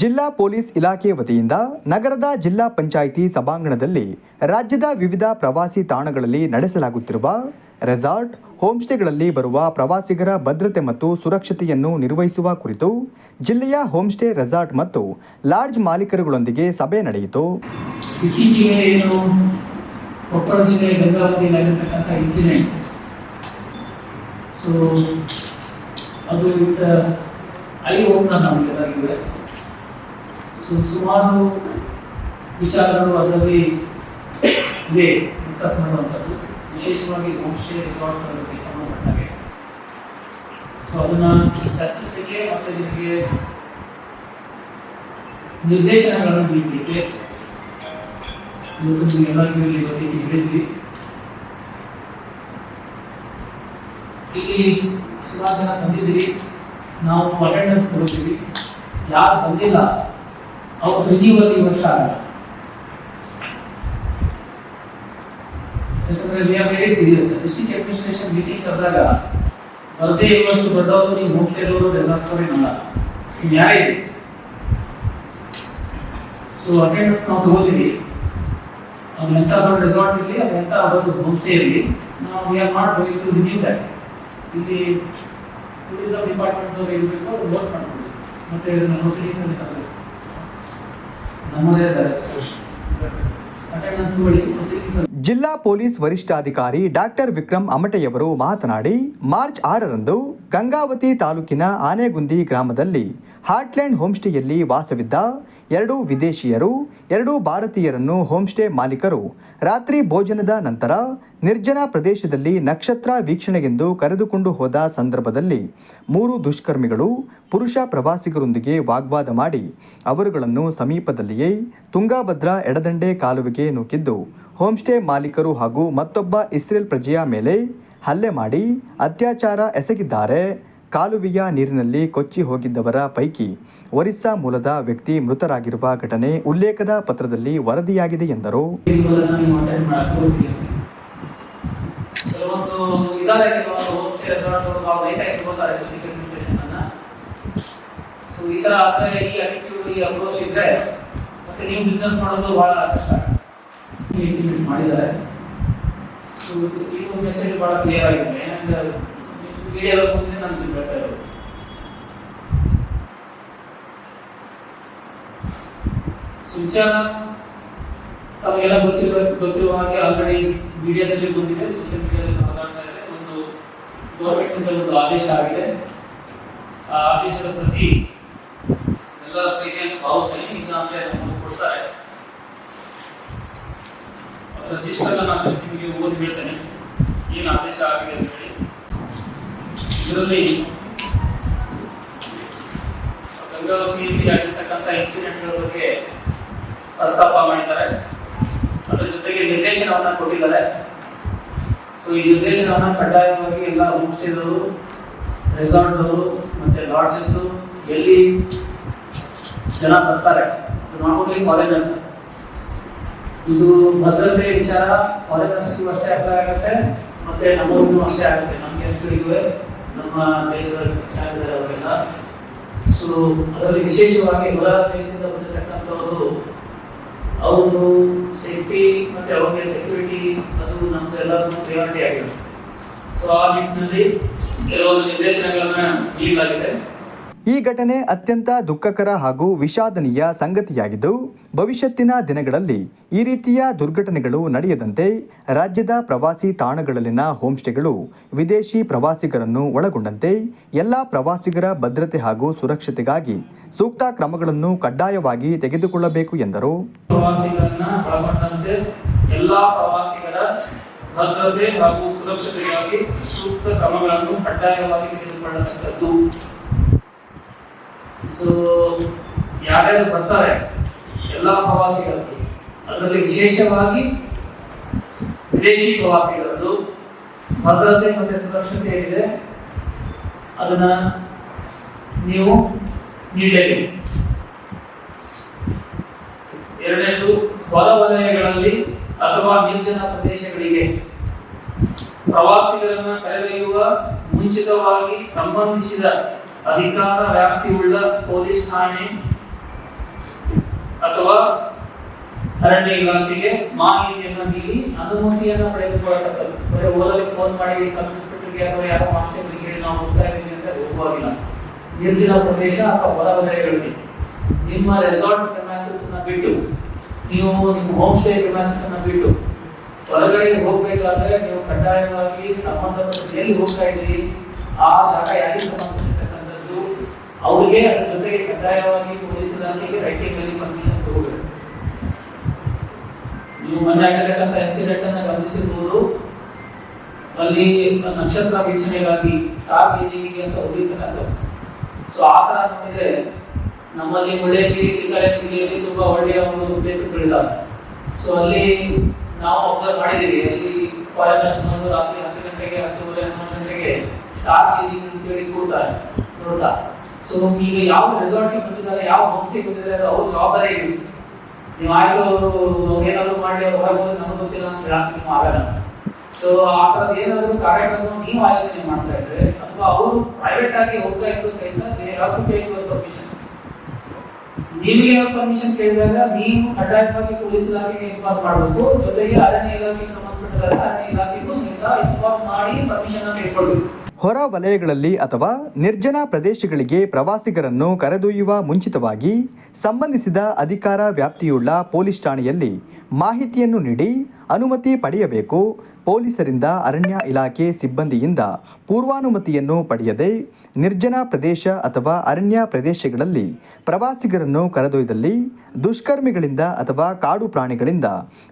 ಜಿಲ್ಲಾ ಪೊಲೀಸ್ ಇಲಾಖೆ ವತಿಯಿಂದ ನಗರದ ಜಿಲ್ಲಾ ಪಂಚಾಯಿತಿ ಸಭಾಂಗಣದಲ್ಲಿ ರಾಜ್ಯದ ವಿವಿಧ ಪ್ರವಾಸಿ ತಾಣಗಳಲ್ಲಿ ನಡೆಸಲಾಗುತ್ತಿರುವ ರೆಸಾರ್ಟ್, ಹೋಮ್ಸ್ಟೇಗಳಲ್ಲಿ ಬರುವ ಪ್ರವಾಸಿಗರ ಭದ್ರತೆ ಮತ್ತು ಸುರಕ್ಷತೆಯನ್ನು ನಿರ್ವಹಿಸುವ ಕುರಿತು ಜಿಲ್ಲೆಯ ಹೋಮ್ಸ್ಟೇ, ರೆಸಾರ್ಟ್ ಮತ್ತು ಲಾಡ್ಜ್ ಮಾಲೀಕರುಗಳೊಂದಿಗೆ ಸಭೆ ನಡೆಯಿತು ಸೊ ಅದು ಇಟ್ಸ್ ಐ ಓಪನರ್ ನಮಗೆಲ್ಲರಿಗೂ ಸೊ ಸುಮಾರು ವಿಚಾರಗಳು ಅದರಲ್ಲಿ ಇದೆ ಡಿಸ್ಕಸ್ ಮಾಡುವಂಥದ್ದು. ವಿಶೇಷವಾಗಿ ಹೋಮ್ ಸ್ಟೇ ಬಗ್ಗೆ ಸಂಬಂಧಪಟ್ಟಾಗೆ ಸೊ ಅದನ್ನ ಚರ್ಚಿಸಲಿಕ್ಕೆ ಮತ್ತೆ ನಿಮಗೆ ನಿರ್ದೇಶನಗಳನ್ನು ನೀಡಲಿಕ್ಕೆ ಇವತ್ತು ನೀವು ಎಲ್ಲರಿಗೂ ಇಲ್ಲಿ ಬರಲಿಕ್ಕೆ ಹೇಳಿದ್ವಿ. ಇಲ್ಲಿ ಸುಮಾರು ಜನ ಬಂದಿದ್ದೀರಿ. ನಾವು ಅಟೆಂಡೆನ್ಸ್ ತಗೋತೀವಿ ಯಾರು ಬಂದಿಲ್ಲ ಅವ್ರು ರಿನ್ಯೂವಲ್ ಈ ವರ್ಷ ಯಾಕಂದ್ರೆ we are serious district administration meeting ಕರೆದಾಗ ಬರದೇ ಇರುವಷ್ಟು ದೊಡ್ಡವರು ನೀವು ಸ್ಟೇ ಅವರು ರೆಸಾರ್ಟ್ಸ್ ಅವರೇನಲ್ಲ ನೀವು ಯಾರೇ ಸೊ ಅಟೆಂಡೆನ್ಸ್ ನಾವು ತಗೋತೀವಿ ಅವ್ನು ಎಂಥ ದೊಡ್ಡ ರೆಸಾರ್ಟ್ ಇರಲಿ ಅದು ಹೋಮ್ ಸ್ಟೇ ಇರಲಿ ನಾವು we are not going to renew that ಇಲ್ಲಿ ಡಿಪಾರ್ಟ್ಮೆಂಟ್ ಅವರು ಇರಬೇಕು ವರ್ಕ್ ಮಾಡ್ಕೊಂಡು ಮತ್ತೆ ಅಲ್ಲಿ ತರಬೇಕು ಜಿಲ್ಲಾ ಪೊಲೀಸ್ ವರಿಷ್ಠಾಧಿಕಾರಿ ಡಾಕ್ಟರ್ ವಿಕ್ರಮ್ ಅಮಟೆಯವರು ಮಾತನಾಡಿ ಮಾರ್ಚ್ ಆರರಂದು ಗಂಗಾವತಿ ತಾಲೂಕಿನ ಆನೆಗುಂದಿ ಗ್ರಾಮದಲ್ಲಿ ಹಾರ್ಟ್ಲ್ಯಾಂಡ್ ಹೋಮ್ಸ್ಟೇಯಲ್ಲಿ ವಾಸವಿದ್ದ ಎರಡು ವಿದೇಶಿಯರು, ಎರಡು ಭಾರತೀಯರನ್ನು ಹೋಮ್ಸ್ಟೇ ಮಾಲೀಕರು. ರಾತ್ರಿ ಭೋಜನದ ನಂತರ ನಿರ್ಜನ ಪ್ರದೇಶದಲ್ಲಿ ನಕ್ಷತ್ರ ವೀಕ್ಷಣೆಗೆಂದು ಕರೆದುಕೊಂಡು ಹೋದ ಸಂದರ್ಭದಲ್ಲಿ ಮೂರು ದುಷ್ಕರ್ಮಿಗಳು ಪುರುಷ ಪ್ರವಾಸಿಗರೊಂದಿಗೆ ವಾಗ್ವಾದ ಮಾಡಿ ಅವರುಗಳನ್ನು ಸಮೀಪದಲ್ಲಿಯೇ ತುಂಗಾಭದ್ರಾ ಎಡದಂಡೆ ಕಾಲುವೆಗೆ ನೂಕಿದ್ದು, ಹೋಮ್ಸ್ಟೇ ಮಾಲೀಕರು ಹಾಗೂ ಮತ್ತೊಬ್ಬ ಇಸ್ರೇಲ್ ಪ್ರಜೆಯ ಮೇಲೆ ಹಲ್ಲೆ ಮಾಡಿ ಅತ್ಯಾಚಾರ ಎಸಗಿದ್ದಾರೆ. ಕಾಲುವೆಯ ನೀರಿನಲ್ಲಿ ಕೊಚ್ಚಿ ಹೋಗಿದ್ದವರ ಪೈಕಿ ಒರಿಸ್ಸಾ ಮೂಲದ ವ್ಯಕ್ತಿ ಮೃತರಾಗಿರುವ ಘಟನೆ ಉಲ್ಲೇಖದ ಪತ್ರದಲ್ಲಿ ವರದಿಯಾಗಿದೆ ಎಂದರು. ಈ ತರ ಈ ಅಟಿಟ್ಯೂಡ್ ಈ ಅಪ್ರೋಚ್ ಮತ್ತೆ ನೀವು ಬಹಳ ಕಷ್ಟ. ಮಾಡಿದ್ದಾರೆ. ಸೊ ಇದು ಮೆಸೇಜ್ ಬಹಳ ಕ್ಲಿಯರ್ ಆಗಿದೆ. ಏನಂದ್ರೆ ಮೀಡಿಯಾದ ಮುಂದೆ ನಾನು ಹೇಳ್ತಾ ಇರೋದು ಸೊ ವಿಚಾರ ತಮಗೆಲ್ಲ ಗೊತ್ತಿರುವ ಗೊತ್ತಿರುವ ಹಾಗೆ ಆಲ್ರೆಡಿ ಮೀಡಿಯಾದಲ್ಲಿ ಬಂದಿದೆ ಸೋಷಿಯಲ್ ಮೀಡಿಯಾದಲ್ಲಿ ಮಾತಾಡ್ತಾ ಇದೆ ಒಂದು ಗೌರ್ಮೆಂಟ್ ಇಂದ ಒಂದು ಆದೇಶ ಆಗಿದೆ ಆ ಆದೇಶದ ಪ್ರತಿ ಎಲ್ಲರ ಪ್ರೀತಿ ಅಂತ ಭಾವಿಸ್ತೇನೆ ಈಗ ಅಂದ್ರೆ ನಮಗೆ ಕೊಡ್ತಾರೆ ರಿಜಿಸ್ಟರ್ ನಾನು ಜಸ್ಟ್ ನಿಮಗೆ ಓದಿ ಹೇಳ್ತೇನೆ ಏನು ಆದೇಶ ಆಗಿದೆ ಅಂತ ಹೇಳಿ ಇದರಲ್ಲಿ ಗಂಗಾವತಿಯಲ್ಲಿ ಆಗಿರ್ತಕ್ಕಂಥ ಇನ್ಸಿಡೆಂಟ್ಗಳ ಬಗ್ಗೆ ಪ್ರಸ್ತಾಪ ಮಾಡಿದ್ದಾರೆ. ಅದ್ರ ಜೊತೆಗೆ ನಿರ್ದೇಶನವನ್ನ ಕೊಟ್ಟಿದ್ದಾರೆ. ಸೊ ಈ ನಿರ್ದೇಶನವನ್ನ ಕಡ್ಡಾಯವಾಗಿ ಎಲ್ಲ ಹೋಮ್ ಸ್ಟೇದವರು ರೆಸಾರ್ಟ್ದವರು ಮತ್ತೆ ಲಾಡ್ಜಸ್ ಎಲ್ಲಿ ಜನ ಬರ್ತಾರೆ. ನಾಟ್ ಓನ್ಲಿ ಫಾರಿನರ್ಸ್ ಇದು ಭದ್ರತೆ ವಿಚಾರ ಫಾರಿನರ್ಸ್ಗೂ ಅಷ್ಟೇ ಅಪ್ಲೈ ಆಗುತ್ತೆ, ಮತ್ತೆ ನಮ್ಮವ್ರಿಗೂ ಅಷ್ಟೇ ಆಗುತ್ತೆ. ನಮ್ಮ ಗೆಸ್ಟ್ಗಳಿಗೂ ನಮ್ಮ ದೇಶದ ಆಗಿದ್ದಾರೆ ಅವರೆಲ್ಲ. ಸೊ ಅದರಲ್ಲಿ ವಿಶೇಷವಾಗಿ ಹೊರ ದೇಶದಿಂದ ಬಂದಿರತಕ್ಕಂಥವರು, ಅವರು ಸೇಫ್ಟಿ ಮತ್ತೆ ಅವ್ರಿಗೆ ಸೆಕ್ಯೂರಿಟಿ ಅದು ನಮ್ದು ಎಲ್ಲರಿಗೂ ಪ್ರಿಯಾರಿಟಿ ಆಗಿದೆ. ಸೊ ಆ ನಿಟ್ಟಿನಲ್ಲಿ ಕೆಲವೊಂದು ನಿರ್ದೇಶನಗಳನ್ನ ನೀಡಲಾಗಿದೆ. ಈ ಘಟನೆ ಅತ್ಯಂತ ದುಃಖಕರ ಹಾಗೂ ವಿಷಾದನೀಯ ಸಂಗತಿಯಾಗಿದ್ದು, ಭವಿಷ್ಯತ್ತಿನ ದಿನಗಳಲ್ಲಿ ಈ ರೀತಿಯ ದುರ್ಘಟನೆಗಳು ನಡೆಯದಂತೆ ರಾಜ್ಯದ ಪ್ರವಾಸಿ ತಾಣಗಳಲ್ಲಿನ ಹೋಮ್ಸ್ಟೇಗಳು, ವಿದೇಶಿ ಪ್ರವಾಸಿಗರನ್ನು ಒಳಗೊಂಡಂತೆ ಎಲ್ಲ ಪ್ರವಾಸಿಗರ ಭದ್ರತೆ ಹಾಗೂ ಸುರಕ್ಷತೆಗಾಗಿ ಸೂಕ್ತ ಕ್ರಮಗಳನ್ನು ಕಡ್ಡಾಯವಾಗಿ ತೆಗೆದುಕೊಳ್ಳಬೇಕು ಎಂದರು. ಭದ್ರತೆ ಹಾಗೂ ಸುರಕ್ಷತೆಗಾಗಿ ಸೂಕ್ತ ಕ್ರಮಗಳನ್ನು ಕಡ್ಡಾಯವಾಗಿ ತೆಗೆದುಕೊಳ್ಳತಕ್ಕದ್ದು ಸೊ ಯಾರ್ಯಾರು ಬರ್ತಾರೆ, ಎಲ್ಲ ಪ್ರವಾಸಿಗರದ್ದು, ಅದರಲ್ಲಿ ವಿಶೇಷವಾಗಿ ವಿದೇಶಿ ಪ್ರವಾಸಿಗರದ್ದು, ಭದ್ರತೆ ಮತ್ತೆ ಸುರಕ್ಷತೆ ಏನಿದೆ, ಅದನ್ನ ನೀವು ನೀಡಲೇಬೇಕು. ಎರಡನೇದು ಹೊರ ವಲಯಗಳಲ್ಲಿ ಅಥವಾ ನಿರ್ಜನ ಪ್ರದೇಶಗಳಿಗೆ ಪ್ರವಾಸಿಗರನ್ನ ಕರೆದೊಯ್ಯುವ ಮುಂಚಿತವಾಗಿ ಸಂಬಂಧಿಸಿದ ಅಧಿಕಾರ ವ್ಯಾಪ್ತಿಯುಳ್ಳ ಪೊಲೀಸ್ ಠಾಣೆ ಅಥವಾ ಅರಣ್ಯ ಇಲಾಖೆಗೆ ಮಾಹಿತಿಯನ್ನು ನೀಡಿ ಅನುಮತಿಯನ್ನು ಪಡೆದುಕೊಳ್ಳತಕ್ಕದ್ದು ಫೋನ್ ಮಾಡಿ ಸಬ್ ಇನ್ಸ್ಪೆಕ್ಟರ್ಗೆ ಅಥವಾ ಯಾರೋ ಮಾಸ್ಟರ್ಗೆ ಹೇಳಿ ನಾವು ಹೋಗ್ತಾ ಇದ್ದೀವಿ ಅಂತ ಹೋಗುವಾಗಿಲ್ಲ. ನಿರ್ಜನ ಪ್ರದೇಶ ಅಥವಾ ಹೊರ ವಲಯಗಳಲ್ಲಿ ನಿಮ್ಮ ರೆಸಾರ್ಟ್ ಪ್ರಮಾಸಸ್ ಅನ್ನ ಬಿಟ್ಟು, ನೀವು ನಿಮ್ಮ ಹೋಮ್ ಸ್ಟೇ ಪ್ರಮಾಸಸ್ ಅನ್ನ ಬಿಟ್ಟು ಹೊರಗಡೆ ಹೋಗ್ಬೇಕಾದ್ರೆ ನೀವು ಕಡ್ಡಾಯವಾಗಿ ಸಂಬಂಧಪಟ್ಟ ಎಲ್ಲಿ ಹೋಗ್ತಾ ಇದ್ದೀರಿ? ಆ ಜಾಗ ಯಾರಿಗೆ ಸಂಬಂಧಪಟ್ಟಿರ್ತಕ್ಕಂಥದ್ದು ಅವ್ರಿಗೆ ಅದ್ರ ಜೊತೆಗೆ ಕಡ್ಡಾಯವಾಗಿ ಪೊಲೀಸ್ ಇಲಾಖೆಗೆ ರೈಟಿಂಗ್ ಅಲ್ಲಿ ಪರ್ಮಿಷನ್ ತಗೋಬೇಕು ನೀವು ಮೊನ್ನೆ ಆಗಿರ್ತಕ್ಕಂಥ ಇನ್ಸಿಡೆಂಟ್ ಅನ್ನ ಗಮನಿಸಿರ್ಬೋದು. ಅಲ್ಲಿ ನಕ್ಷತ್ರ ವೀಕ್ಷಣೆಗಾಗಿ ಸ್ಟಾರ್ ಗೇಜಿಂಗ್ ಅಂತ ಹೋಗಿರ್ತಕ್ಕಂಥದ್ದು ಸೊ ಆ ತರ ನೋಡಿದ್ರೆ ನಮ್ಮಲ್ಲಿ ಮುಳ್ಳೇಗಿರಿ ಸಿಕ್ಕಲಗಿರಿಯಲ್ಲಿ ತುಂಬಾ ಒಳ್ಳೆಯ ಒಂದು ಪ್ಲೇಸಸ್ಗಳಿದ್ದಾವೆ ಸೊ ಅಲ್ಲಿ ನಾವು ಅಬ್ಸರ್ವ್ ಮಾಡಿದ್ದೀವಿ. ಅಲ್ಲಿ ಫಾರಿನರ್ಸ್ ರಾತ್ರಿ ಹತ್ತು ಗಂಟೆಗೆ, ಹತ್ತುವರೆ ಹನ್ನೊಂದು ಗಂಟೆಗೆ ಸ್ಟಾರ್ ಗೇಜಿಂಗ್ ಅಂತೇಳಿ ಕೂಡ್ತಾರೆ ನೋಡ್ತಾ. ಸೊ ಈಗ ಯಾವ ರೆಸಾರ್ಟ್ಗೆ ಬಂದಿದ್ದಾರೆ ಯಾವ ಸ್ಟೇ ಬಂದಿದ್ದಾರೆ ಅವ್ರ ಜವಾಬ್ದಾರಿ ಇರಿ ನೀವು ಆಯ್ತು ಅವರು ಏನಾದ್ರು ಮಾಡಿ ಅವ್ರು ಹೊರಗೆ ನಮ್ಗೆ ಗೊತ್ತಿಲ್ಲ ಅಂತ ಹೇಳಕ್ ನೀವು ಆಗಲ್ಲ. ಸೊ ಆ ಥರದ್ದು ಏನಾದರೂ ಕಾರ್ಯಕ್ರಮ ನೀವು ಆಯೋಜನೆ ಮಾಡ್ತಾ ಇದ್ರೆ ಅಥವಾ ಅವರು ಪ್ರೈವೇಟ್ ಆಗಿ ಹೋಗ್ತಾ ಇದ್ರು ಸಹಿತ permission. ನಿಮಗೆ ಪರ್ಮಿಷನ್ ಕೇಳಿದಾಗ ನೀವು ಕಡ್ಡಾಯವಾಗಿ ಪೊಲೀಸ್ ಇಲಾಖೆಗೆ ಇನ್ಫಾರ್ಮ್ ಮಾಡಬೇಕು. ಜೊತೆಗೆ ಅರಣ್ಯ ಇಲಾಖೆಗೆ ಸಂಬಂಧಪಟ್ಟಿದ್ದಾರೆ ಅರಣ್ಯ ಇಲಾಖೆಗೂ ಸಹಿತ ಇನ್ಫಾರ್ಮ್ ಮಾಡಿ ಪರ್ಮಿಷನ್ ತೆಗೆದುಕೊಳ್ಬೇಕು ಹೊರ ವಲಯಗಳಲ್ಲಿ ಅಥವಾ ನಿರ್ಜನ ಪ್ರದೇಶಗಳಿಗೆ ಪ್ರವಾಸಿಗರನ್ನು ಕರೆದೊಯ್ಯುವ ಮುಂಚಿತವಾಗಿ ಸಂಬಂಧಿಸಿದ ಅಧಿಕಾರ ವ್ಯಾಪ್ತಿಯುಳ್ಳ ಪೊಲೀಸ್ ಠಾಣೆಯಲ್ಲಿ ಮಾಹಿತಿಯನ್ನು ನೀಡಿ ಅನುಮತಿ ಪಡೆಯಬೇಕು. ಪೊಲೀಸರಿಂದ ಅರಣ್ಯ ಇಲಾಖೆ ಸಿಬ್ಬಂದಿಯಿಂದ ಪೂರ್ವಾನುಮತಿಯನ್ನು ಪಡೆಯದೆ ನಿರ್ಜನ ಪ್ರದೇಶ ಅಥವಾ ಅರಣ್ಯ ಪ್ರದೇಶಗಳಲ್ಲಿ ಪ್ರವಾಸಿಗರನ್ನು ಕರೆದೊಯ್ದಲ್ಲಿ ದುಷ್ಕರ್ಮಿಗಳಿಂದ ಅಥವಾ ಕಾಡು ಪ್ರಾಣಿಗಳಿಂದ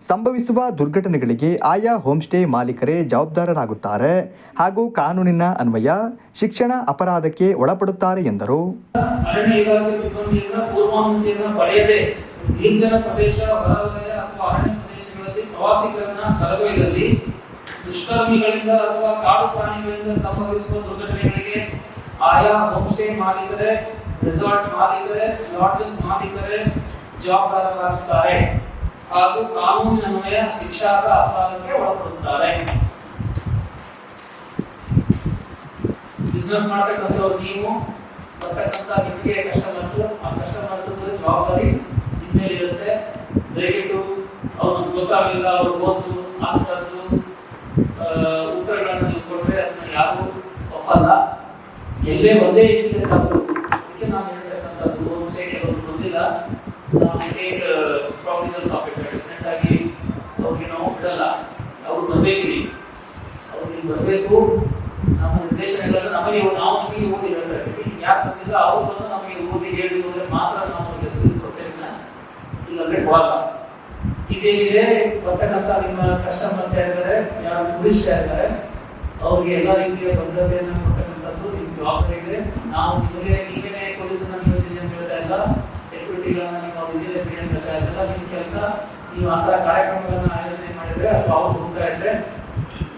ಸಂಭವಿಸುವ ದುರ್ಘಟನೆಗಳಿಗೆ ಆಯಾ ಹೋಮ್ಸ್ಟೇ ಮಾಲೀಕರೇ ಜವಾಬ್ದಾರರಾಗುತ್ತಾರೆ ಹಾಗೂ ಕಾನೂನಿನ ಅನ್ವಯ ಶಿಕ್ಷಣ ಅಪರಾಧಕ್ಕೆ ಒಳಪಡುತ್ತಾರೆ ಎಂದರು. ಅರಣ್ಯ ಇಲಾಖೆ ಸಿಬ್ಬಂದಿಯಿಂದ ಪೂರ್ವಾನುಮತಿಯನ್ನು ಪಡೆಯದೆ ನಿರ್ಜನ ಪ್ರದೇಶ ಹೊರವಲಯ ಅಥವಾ ಪ್ರವಾಸಿಗರನ್ನ ಕರೆದೊಯ್ದಲ್ಲಿ ದುಷ್ಕರ್ಮಿಗಳಿಂದ ಅಥವಾ ಕಾಡು ಪ್ರಾಣಿಗಳಿಂದ ಸಂಭವಿಸುವ ದುರ್ಘಟನೆಗಳಿಗೆ ಆಯಾ ಹೋಮ್ ಸ್ಟೇ ಮಾಲೀಕರೇ ರೆಸಾರ್ಟ್ ಮಾಲೀಕರೇ ಲಾಡ್ಜಸ್ ಮಾಲೀಕರೇ ಜವಾಬ್ದಾರರಾಗುತ್ತಾರೆ ಹಾಗೂ ಕಾನೂನಿನ ಅನ್ವಯ ಶಿಕ್ಷಾರ್ಹ ಅಪರಾಧಕ್ಕೆ ಒಳಪಡುತ್ತಾರೆ. ಬಿಸ್ನೆಸ್ ಮಾಡ್ತಕ್ಕಂಥವ್ರು ನೀವು, ಬರ್ತಕ್ಕಂಥ ನಿಮಗೆ ಕಸ್ಟಮರ್ಸ್ ಆ ಕಸ್ಟಮರ್ಸ್ ಜವಾಬ್ದಾರಿ ನಿಮ್ಮ ಮೇಲೆ ಇರುತ್ತೆ ದಯವಿಟ್ಟು ಅವ್ರು ನಮ್ಗೆ ಗೊತ್ತಾಗಲಿಲ್ಲ, ಅವರು ಓದು ಆಗ್ತದ್ದು ಉತ್ತರಗಳನ್ನು ಕೊಟ್ಟರೆ ಅದನ್ನ ಯಾರು ಒಪ್ಪಲ್ಲ. ಎಲ್ಲೇ ಒಂದೇ ಇನ್ಸಿಡೆಂಟ್ ಅದಕ್ಕೆ ನಾನು ಹೇಳ್ತಕ್ಕಂಥದ್ದು, ಒಂದು ಸೈಡ್ ಕೆಲವರು ಬಂದಿಲ್ಲ ನಾವು ಟೇಕ್ ಪ್ರಾವಿಸನ್ಸ್ ಆಫ್ ಇಟ್ ಆಗಿ ಅವ್ರಿಗೆ ನಾವು ಬಿಡಲ್ಲ ಅವ್ರು ಬರಬೇಕು ಅವ್ರಿಗೆ ಇಲ್ಲಿ ಬರಬೇಕು. ನಮ್ಮ ನಿರ್ದೇಶನಗಳನ್ನು ನಮಗೆ ನಾವು ನಿಮಗೆ ಓದಿ ಹೇಳ್ತಾ ಇದ್ದೀವಿ. ಯಾಕೆ ಬಂದಿಲ್ಲ, ಅವ್ರು ಬಂದು ನಮಗೆ ಓದಿ ಹೇಳಿ ಹೋದರೆ ಮಾತ್ರ ನಾವು ಅವ್ರಿಗೆ ಕೊಡ್ತೇವೆ ಇಲ್ಲಾಂದ್ರೆ ಕೊಡಲ್ಲ. ಇದೇನಿದೆ? ಬರ್ತಕ್ಕಂಥ ನಿಮ್ಮ ಕಸ್ಟಮರ್ಸ್ ಯಾರಿದ್ದಾರೆ? ಯಾರು ಟೂರಿಸ್ಟ್ ಯಾರಿದ್ದಾರೆ? ಅವ್ರಿಗೆ ಎಲ್ಲ ರೀತಿಯ ಭದ್ರತೆಯನ್ನು ಕೊಡ್ತಕ್ಕಂಥದ್ದು ನಿಮ್ಮ ಜವಾಬ್ದಾರಿ ಇದೆ. ನಾವು ನಿಮಗೆ, ನೀವೇನೆ ಪೊಲೀಸನ್ನ ನಿಯೋಜಿಸಿ ಅಂತ ಹೇಳ್ತಾ ಇಲ್ಲ. ಸೆಕ್ಯೂರಿಟಿಗಳನ್ನ ನೀವು ಅವ್ರು ಇಲ್ಲದೆ ಹೇಳ್ತಾ ಇಲ್ಲ. ನಿಮ್ಮ ಕೆಲಸ, ನೀವು ಆ ಥರ ಕಾರ್ಯಕ್ರಮಗಳನ್ನ ಆಯೋಜನೆ ಮಾಡಿದ್ರೆ ಅಥವಾ ಅವ್ರು ಹೋಗ್ತಾ ಇದ್ರೆ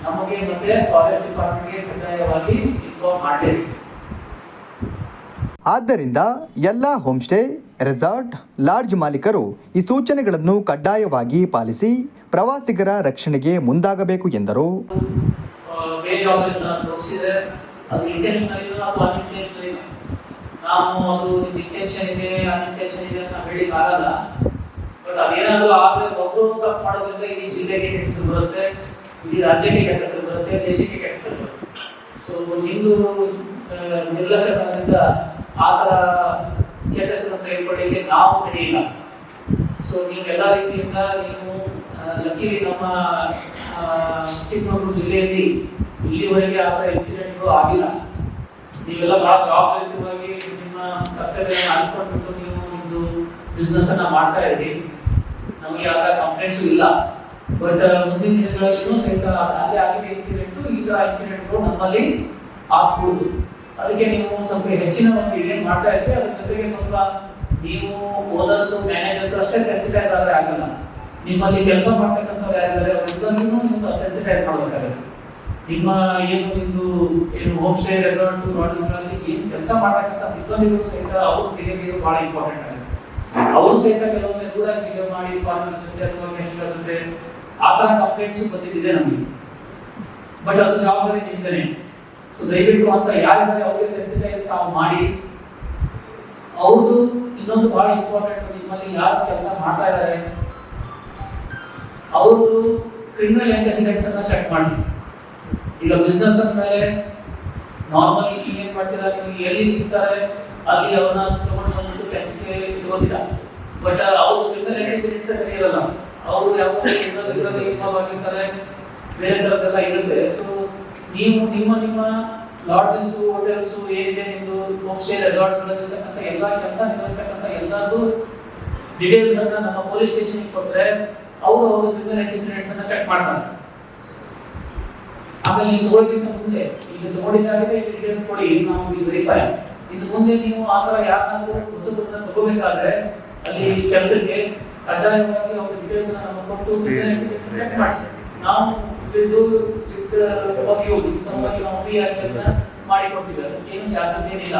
ನಮಗೆ ಮತ್ತೆ ಫಾರೆಸ್ಟ್ ಡಿಪಾರ್ಟ್ಮೆಂಟ್ಗೆ ಕಡ್ಡಾಯವಾಗಿ ಇನ್ಫಾರ್ಮ್ ಮಾಡಲೇಬೇಕು ಆದ್ದರಿಂದ ಎಲ್ಲ ಹೋಮ್ಸ್ಟೇ ರೆಸಾರ್ಟ್ ಲಾಡ್ಜ್ ಮಾಲೀಕರು ಈ ಸೂಚನೆಗಳನ್ನು ಕಡ್ಡಾಯವಾಗಿ ಪಾಲಿಸಿ ಪ್ರವಾಸಿಗರ ರಕ್ಷಣೆಗೆ ಮುಂದಾಗಬೇಕು ಎಂದರು. ನಾವು ಆ, ಕೆಟ್ಟ ಹೆಸರನ್ನು ತೆಗೆದುಕೊಳ್ಳಿಕ್ಕೆ ನಾವು ನಡೆಯಿಲ್ಲ ಸೊ ಎಲ್ಲ ರೀತಿಯಿಂದ ನೀವು ಲಕ್ಕಿಲಿ ನಮ್ಮ ಚಿಕ್ಕಮಗಳೂರು ಜಿಲ್ಲೆಯಲ್ಲಿ ಇಲ್ಲಿವರೆಗೆ ಆ ಥರ ಇನ್ಸಿಡೆಂಟ್ಗಳು ಆಗಿಲ್ಲ. ನೀವೆಲ್ಲ ಬಹಳ ಜವಾಬ್ದಾರಿಯುತವಾಗಿ ನಿಮ್ಮ ಕರ್ತವ್ಯ ಅನ್ಕೊಂಡ್ಬಿಟ್ಟು ನೀವು ಒಂದು ಬಿಸ್ನೆಸ್ ಅನ್ನ ಮಾಡ್ತಾ ಇದ್ದೀರಿ ನಮಗೆ ಆ ಥರ ಕಂಪ್ಲೇಂಟ್ಸು ಇಲ್ಲ. ಬಟ್ ಮುಂದಿನ ದಿನಗಳಲ್ಲೂ ಸಹಿತ ಅಲ್ಲೇ ಆಗಿದೆ ಇನ್ಸಿಡೆಂಟ್ ಈ ತರ ಇನ್ಸಿಡೆಂಟ್ಗಳು ನಮ್ಮಲ್ಲಿ ಆಗ್ಬೋದು ಅದಕ್ಕೆ ನೀವು ಸ್ವಲ್ಪ ಹೆಚ್ಚಿನ ಒಂದು ಏನ್ ಮಾಡ್ತಾ ಇದ್ರೆ ಅದ್ರ ಜೊತೆಗೆ ಸ್ವಲ್ಪ ನೀವು ಓದರ್ಸು ಮ್ಯಾನೇಜರ್ಸ್ ಅಷ್ಟೇ ಸೆನ್ಸಿಟೈಸ್ ಆದರೆ ಆಗಲ್ಲ. ನಿಮ್ಮಲ್ಲಿ ಕೆಲಸ ಮಾಡ್ತಕ್ಕಂಥವ್ರು ಯಾರಿದ್ದಾರೆ ಅವ್ರದ್ದನ್ನು ನೀವು ಸೆನ್ಸಿಟೈಸ್ ಮಾಡಬೇಕಾಗುತ್ತೆ. ನಿಮ್ಮ ಏನು ನಿಮ್ದು ಏನು ಹೋಮ್ ಸ್ಟೇ ರೆಸಾರ್ಟ್ಸ್ ಲಾಡ್ಜಸ್ಗಳಲ್ಲಿ ಏನು ಕೆಲಸ ಮಾಡ್ತಕ್ಕಂಥ ಸಿಬ್ಬಂದಿಗಳು ಸಹಿತ ಅವ್ರ ಬಿಹೇವಿಯರ್ ಬಹಳ ಇಂಪಾರ್ಟೆಂಟ್ ಆಗುತ್ತೆ. ಅವರು ಸಹಿತ ಕೆಲವೊಮ್ಮೆ ಕೂಡ ಬಿಹೇವ್ ಮಾಡಿ ಫಾರಿನರ್ ಜೊತೆ ಅಥವಾ ಗೆಸ್ಟ್ಗಳ ಜೊತೆ ಆ ಥರ ಕಂಪ್ಲೇಂಟ್ಸ್ ಬಂದಿದ್ದಿದೆ ನಮಗೆ. ಬಟ್ ಅದು ಜವಾಬ್ದಾರಿ ನಿಮ್ದೇನೆ. ಸೊ ದಯವಿಟ್ಟು ಅಂತ ಯಾರಿದ್ದಾರೆ ಅವ್ರಿಗೆ ಸೆನ್ಸಿಟೈಸ್ ನಾವು ಮಾಡಿ. ಅವ್ರದ್ದು ಇನ್ನೊಂದು ಬಹಳ ಇಂಪಾರ್ಟೆಂಟ್ ನಿಮ್ಮಲ್ಲಿ ಯಾರು ಕೆಲಸ ಮಾಡ್ತಾ ಇದ್ದಾರೆ. ಅವ್ರದ್ದು ಕ್ರಿಮಿನಲ್ ಎಂಟಸಿಡೆಂಟ್ಸ್ ಅನ್ನ ಚೆಕ್ ಮಾಡಿಸಿ. ಈಗ ಬಿಸ್ನೆಸ್ ಅಂದ್ಮೇಲೆ ನಾರ್ಮಲಿ ಈಗ ಏನ್ ಮಾಡ್ತೀರಾ? ನಿಮಗೆ ಎಲ್ಲಿ ಸಿಗ್ತಾರೆ? ಅಲ್ಲಿ ಅವ್ರನ್ನ ತಗೊಂಡು ಬಂದ್ಬಿಟ್ಟು ಕೆಲಸಕ್ಕೆ ಇರೋದಿಲ್ಲ ಬಟ್ ಅವ್ರು ಕ್ರಿಮಿನಲ್ ಎಂಟಸಿಡೆಂಟ್ಸ್ ಸರಿ ಇರಲ್ಲ. ಅವರು ಯಾವ ಇನ್ವಾಲ್ವ್ ಆಗಿರ್ತಾರೆ. ಬೇರೆ ಥರದ್ದೆಲ್ಲ ಇರುತ್ತೆ. ಸೊ ನೀವು ನಿಮ್ಮ ನಿಮ್ಮ ಲಾಡ್ಜಸ್, ಹೋಟೆಲ್ಸ್ ಏನಿದೆ ನಿಮ್ದು ಹೋಮ್ ಸ್ಟೇ ರೆಸಾರ್ಟ್ಸ್ ಎಲ್ಲ ಕೆಲಸ ನಿರ್ವಹಿಸ್ತಕ್ಕಂಥ ಎಲ್ಲಾರ್ದು ಡೀಟೇಲ್ಸ್ ಅನ್ನ ನಮ್ಮ ಪೊಲೀಸ್ ಸ್ಟೇಷನ್ ಕೊಟ್ರೆ ಅವರು ಅವರು ಕ್ರಿಮಿನಲ್ ಅನ್ನ ಚೆಕ್ ಮಾಡ್ತಾರೆ. ಆಮೇಲೆ ನೀವು ತಗೊಳ್ಳೋದಕ್ಕಿಂತ ಮುಂಚೆ ಈಗ ತಗೊಂಡಿದ್ದಾಗಿದೆ ಡೀಟೇಲ್ಸ್ ಕೊಡಿ ನಾವು ವೆರಿಫೈ ಇನ್ನು ಮುಂದೆ ನೀವು ಆ ಥರ ಯಾರನ್ನಾದ್ರೂ ಹೊಸದನ್ನ ತಗೋಬೇಕಾದ್ರೆ ಅಲ್ಲಿ ಕೆಲಸಕ್ಕೆ ಕಡ್ಡಾಯವಾಗಿ ಅವ್ರ ಡೀಟೇಲ್ಸ್ ನಮ್ಮ ಕೊಟ್ಟು ಚೆಕ್ ಮಾಡಿಸಿ. ನಾವು ಫಾರ್ ಯು ನಾವು ಫ್ರೀ ಆಗಿ ಅದನ್ನ ಏನು ಚಾರ್ಜಸ್ ಏನಿಲ್ಲ.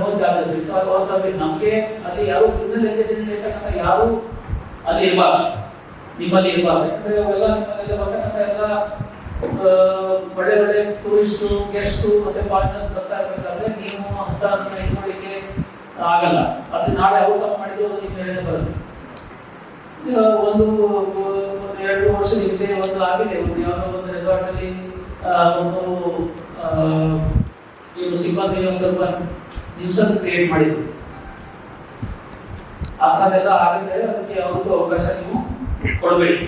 No charges it's all service ನಮಗೆ ಅಲ್ಲಿ ಯಾರು ಕ್ರಿಮಿನಲ್ ರಿಲೇಷನ್ ಇರತಕ್ಕಂಥ ಯಾರು ಅಲ್ಲಿ ಇರಬಾರ್ದು. ನಿಮ್ಮಲ್ಲಿ ಇರಬಾರ್ದು. ಯಾಕಂದ್ರೆ ಅವೆಲ್ಲ ನಿಮ್ಮಲ್ಲಿ ಬರ್ತಕ್ಕಂಥ ಎಲ್ಲ ಒಳ್ಳೆ ಒಳ್ಳೆ ಟೂರಿಸ್ಟು ಗೆಸ್ಟ್ ಮತ್ತೆ ಫಾರಿನರ್ಸ್ ಬರ್ತಾ ಇರ್ಬೇಕಾದ್ರೆ ನೀವು ಅಂತರನ್ನ ಇಟ್ಕೊಳ್ಳಿಕ್ಕೆ ಆಗಲ್ಲ. ಅದು ನಾಳೆ ಅವ್ರು ತಪ್ಪು ಮಾಡಿದ್ರು ಅದು ನಿಮ್ಮ ಮೇಲೆ ಒಂದು ವರ್ಷದ ಹಿಂದೆ ಒಂದು ಆಗಿದೆ ಒಂದು ಯಾವುದೋ ಒಂದು ರೆಸಾರ್ಟ್ ಅಲ್ಲಿ ಒಂದು ಇವ್ರು ಸಿಬ್ಬಂದಿ ಒಂದು ಸ್ವಲ್ಪ ನ್ಯೂಸನ್ಸ್ ಕ್ರಿಯೇಟ್ ಮಾಡಿದ್ರು. ಆ ಥರದ್ದೆಲ್ಲ ಆಗುತ್ತೆ ಅದಕ್ಕೆ ಯಾವುದಕ್ಕೂ ಅವಕಾಶ ನೀವು ಕೊಡಬೇಡಿ.